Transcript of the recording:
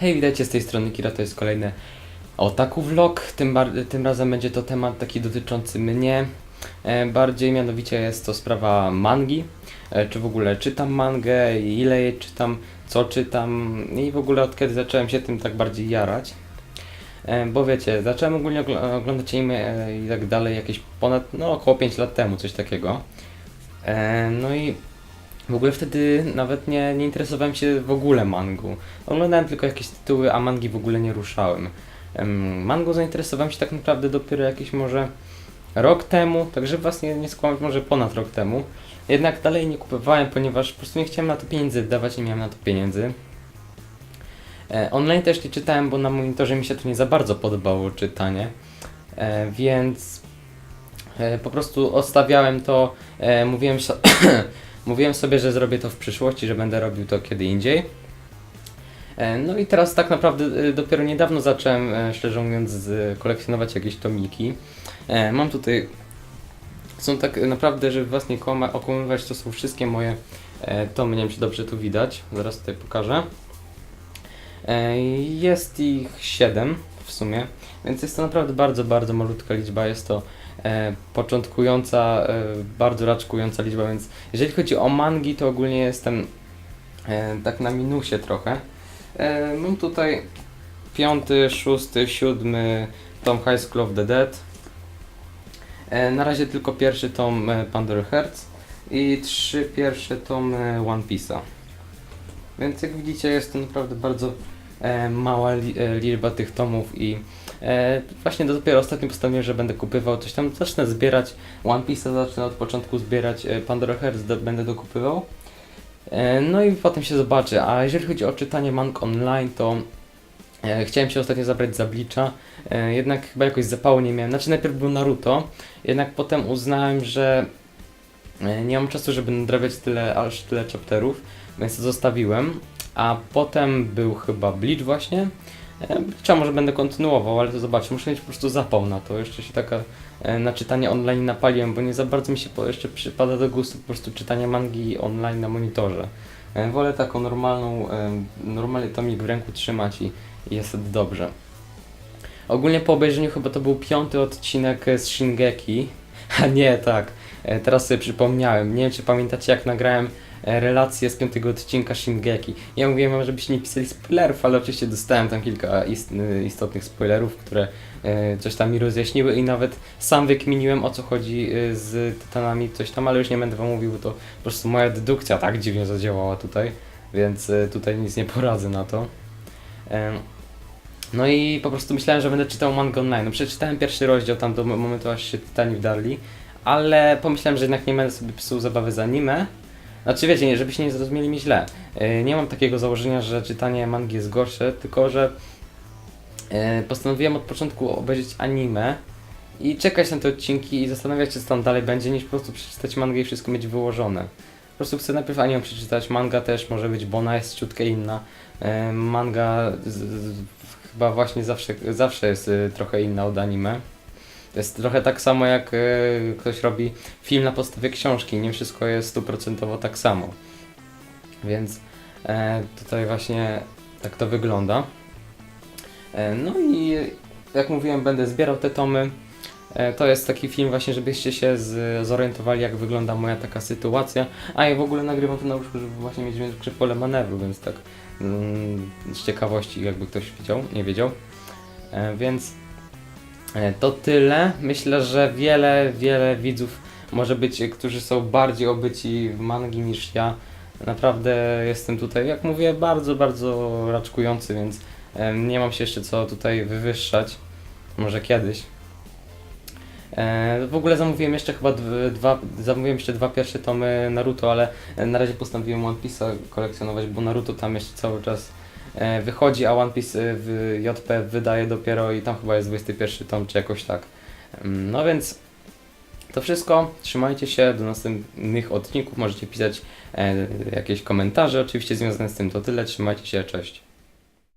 Hej, witajcie z tej strony Kira, to jest kolejny Otaku Vlog. Tym, tym razem będzie to temat taki dotyczący mnie. E, bardziej mianowicie jest to sprawa mangi. E, czy w ogóle czytam mangę, ile jej czytam, co czytam i w ogóle od kiedy zacząłem się tym tak bardziej jarać. E, bo wiecie, zacząłem ogólnie ogl- oglądać anime e, i tak dalej jakieś ponad, no około 5 lat temu, coś takiego. E, no i w ogóle wtedy nawet nie, nie interesowałem się w ogóle mangą. Oglądałem tylko jakieś tytuły, a mangi w ogóle nie ruszałem. Em, Mangą zainteresowałem się tak naprawdę dopiero jakiś może rok temu, także was nie, skłamać, może ponad rok temu. Jednak dalej nie kupowałem, ponieważ po prostu nie chciałem na to pieniędzy wydawać, nie miałem na to pieniędzy. E, online też nie czytałem, bo na monitorze mi się to nie za bardzo podobało czytanie, e, więc e, po prostu odstawiałem to, mówiłem, so mówiłem sobie, że zrobię to w przyszłości, że będę robił to kiedy indziej. E, No i teraz tak naprawdę e, dopiero niedawno zacząłem, e, szczerze mówiąc, kolekcjonować jakieś tomiki. Mam tutaj, są tak naprawdę, żeby was nie okłamywać, to są wszystkie moje tomy, nie wiem czy dobrze tu widać, zaraz tutaj pokażę. Jest ich 7 w sumie, więc jest to naprawdę bardzo, bardzo malutka liczba, jest to e, początkująca, e, bardzo raczkująca liczba, więc jeżeli chodzi o mangi, to ogólnie jestem e, tak na minusie trochę. E, mam tutaj piąty, szósty, siódmy tom High School of the Dead. E, na razie tylko pierwszy tom e, Pandora Hearts i trzy pierwsze tomy One Piece'a. Więc jak widzicie jest to naprawdę bardzo e, mała li, e, liczba tych tomów i e, właśnie dopiero ostatnio postanowiłem, że będę kupywał coś tam, zacznę zbierać One Piece'a, zacznę od początku zbierać e, Pandora Hearts, będę dokupywał. E, No i potem się zobaczy. A jeżeli chodzi o czytanie mang online, to e, chciałem się ostatnio zabrać za Bleacha, e, jednak chyba jakoś zapału nie miałem. Znaczy najpierw był Naruto, jednak potem uznałem, że e, nie mam czasu, żeby nadrabiać tyle, aż tyle chapterów, więc to zostawiłem. A potem był chyba Bleach właśnie. E, Bleacha może będę kontynuował, ale to zobaczę. Muszę mieć po prostu zapał na to. Jeszcze się taka e, na czytanie online napaliłem, bo nie za bardzo mi się jeszcze przypada do gustu po prostu czytanie mangi online na monitorze. E, Wolę taką normalną, normalny tomik w ręku trzymać i, jest dobrze. Ogólnie po obejrzeniu chyba to był piąty odcinek z Shingeki. A nie, tak. E, Teraz sobie przypomniałem. Nie wiem, czy pamiętacie, jak nagrałem e, relację z piątego odcinka Shingeki. Ja mówiłem wam, żebyście nie pisali spoilerów, ale oczywiście dostałem tam kilka ist, y, istotnych spoilerów, które e, coś tam mi rozjaśniły i nawet sam wykminiłem o co chodzi y, z Tytanami, coś tam, ale już nie będę wam mówił, bo to po prostu moja dedukcja tak dziwnie zadziałała tutaj, więc y, tutaj nic nie poradzę na to. No i po prostu myślałem, że będę czytał manga online. No przeczytałem pierwszy rozdział tam do momentu, aż się Tytani wdarli, ale pomyślałem, że jednak nie będę sobie psuł zabawy z anime. Znaczy wiecie, nie, żebyście nie zrozumieli mnie źle. Yy, nie mam takiego założenia, że czytanie mangi jest gorsze, tylko że yy, postanowiłem od początku obejrzeć anime i czekać na te odcinki i zastanawiać się, co tam dalej będzie, niż po prostu przeczytać mangę i wszystko mieć wyłożone. Po prostu chcę najpierw anime przeczytać, manga też może być, bo ona jest ciutkę inna. Yy, manga z, z, chyba właśnie zawsze, zawsze jest y, trochę inna od anime. To jest trochę tak samo jak y, ktoś robi film na podstawie książki, nie wszystko jest stuprocentowo tak samo. Więc e, tutaj właśnie tak to wygląda. E, no i jak mówiłem, będę zbierał te tomy. E, to jest taki film właśnie, żebyście się z, zorientowali, jak wygląda moja taka sytuacja. A ja w ogóle nagrywam to na łóżku, żeby właśnie mieć większe pole manewru, więc tak z ciekawości, jakby ktoś wiedział, nie wiedział. E, więc e, to tyle. Myślę, że wiele, wiele widzów może być, którzy są bardziej obyci w mangi niż ja. Naprawdę jestem tutaj, jak mówię, bardzo, bardzo raczkujący, więc e, nie mam się jeszcze co tutaj wywyższać. Może kiedyś. E, w ogóle zamówiłem jeszcze chyba dw- dwa, zamówiłem jeszcze dwa pierwsze tomy Naruto, ale e, na razie postanowiłem One Piece'a kolekcjonować, bo Naruto tam jeszcze cały czas e, wychodzi, a One Piece w JP wydaje dopiero i tam chyba jest 21 tom, czy jakoś tak. Mm, No więc to wszystko. Trzymajcie się do następnych odcinków. Możecie pisać jakieś komentarze, oczywiście związane z tym. To tyle. Trzymajcie się, cześć.